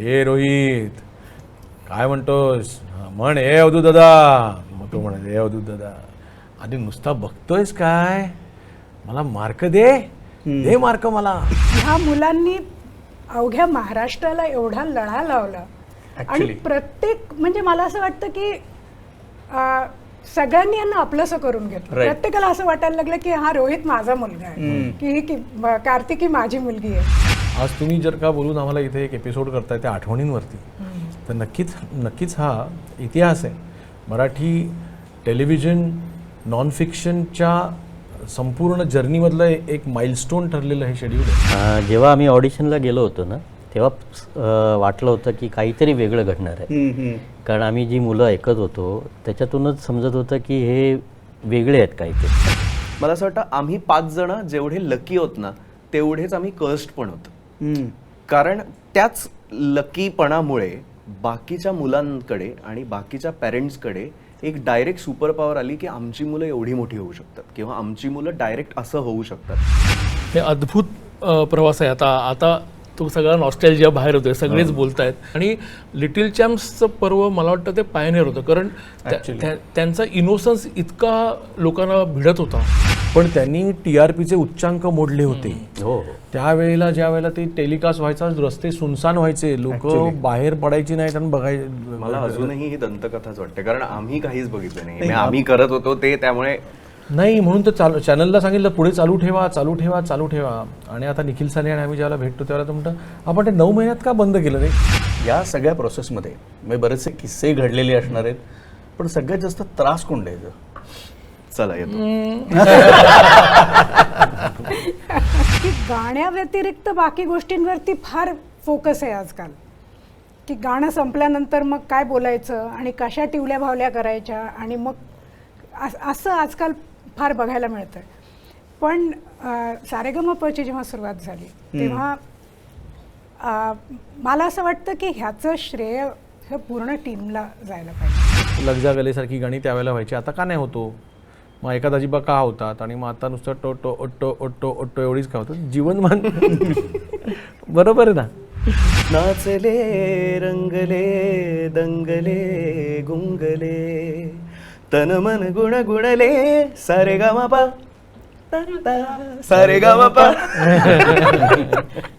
हे रोहित काय म्हणतोस? म्हण हे अवधू दादा. मग तो म्हणायचा हे अवधू दादा आणि नुसता बघतोयस काय? मला मार्क दे दे मार्क मला. ह्या मुलांनी अवघ्या महाराष्ट्राला एवढा लढा लावला. आणि Actually. प्रत्येक म्हणजे मला असं वाटतं की अं, सगळ्यांनी यांना आपलंसं करून घेतलं. Right. प्रत्येकाला असं वाटायला लागलं की हा रोहित माझा मुलगा आहे. की ही की कार्तिकी माझी मुलगी आहे. आज तुम्ही जर का बोलून आम्हाला इथे एक एपिसोड करताय त्या आठवणींवरती तर नक्कीच नक्कीच हा इतिहास आहे. मराठी टेलिव्हिजन नॉन फिक्शनच्या संपूर्ण जर्नीमधलं एक माइलस्टोन ठरलेलं हे शेड्यूल आहे. अं, जेव्हा आम्ही ऑडिशनला गेलो होतो ना तेव्हा वाटलं होतं की काहीतरी वेगळं घडणार आहे. कारण आम्ही जी मुलं ऐकत होतो त्याच्यातूनच समजत होतं की हे वेगळे आहेत काहीतरी. मला असं वाटतं आम्ही पाच जण जेवढे लकी होत ना तेवढेच आम्ही कर्स्ट पण होतो. कारण त्याच लकीपणामुळे बाकीच्या मुलांकडे आणि बाकीच्या पॅरेंट्सकडे एक डायरेक्ट सुपर पॉवर आली की आमची मुलं एवढी मोठी होऊ शकतात किंवा आमची मुलं डायरेक्ट असं होऊ शकतात. हे अद्भुत प्रवास आहे. आता आता तो सगळा नॉस्टॅल्जिया बाहेर होतोय सगळेच बोलतायत. आणि लिटिल चॅम्प्सचं पर्व मला वाटतं ते पायनेर होतं कारण त्या- त्या- त्यांचा इनोसन्स इतका लोकांना भिडत होता. पण त्यांनी टी आर पीचे उच्चांक मोडले होते. हो. त्यावेळेला ज्या वेळेला ते टेलिकास्ट व्हायचा रस्ते सुनसान व्हायचे लोक बाहेर पडायची नाहीत आणि बघाय मला अजूनही ही दंतकथाच वाटते कारण आम्ही काहीच बघितलं नाही. म्हणजे आम्ही करत होतो ते त्यामुळे नाही म्हणून तर चालू चॅनलला सांगितलं पुढे चालू ठेवा चालू ठेवा चालू ठेवा. आणि आता निखिल साने आणि आम्ही ज्यावेळेला भेटतो त्यावेळेला तो म्हणतो आपण ते नऊ महिन्यात का बंद केलं रे? या सगळ्या प्रोसेसमध्ये म्हणजे बरेचसे किस्से घडलेले असणार आहेत पण सगळ्यात जास्त त्रास कोण द्यायचं चला येतो. की गाण्याव्यतिरिक्त बाकी गोष्टींवरती फार फोकस आहे आजकाल. की गाणं संपल्यानंतर मग काय बोलायचं आणि कशा टिवल्या भावल्या करायच्या आणि मग अस- असं आजकाल फार बघायला मिळतं पण सारेगमपची जेव्हा सुरुवात झाली तेव्हा मला असं वाटतं की ह्याचं श्रेय हे पूर्ण टीमला जायला पाहिजे. लगजा गलेसारखी गाणी त्यावेळेला व्हायची. आता का नाही होतो? मग एका दाजीबा का होतात? आणि मग आता नुसतं टोटो ओट्टो ओट्टो ओट्टो एवढीच का होतं जीवनमान. बरोबर आहे ना? नाचले रंगले दंगले गुंगले. ತನಮನ ಗುಣ ಗುಣಲೇ ಸರೆಗಮಪ. ಸರೆಗಮಪ.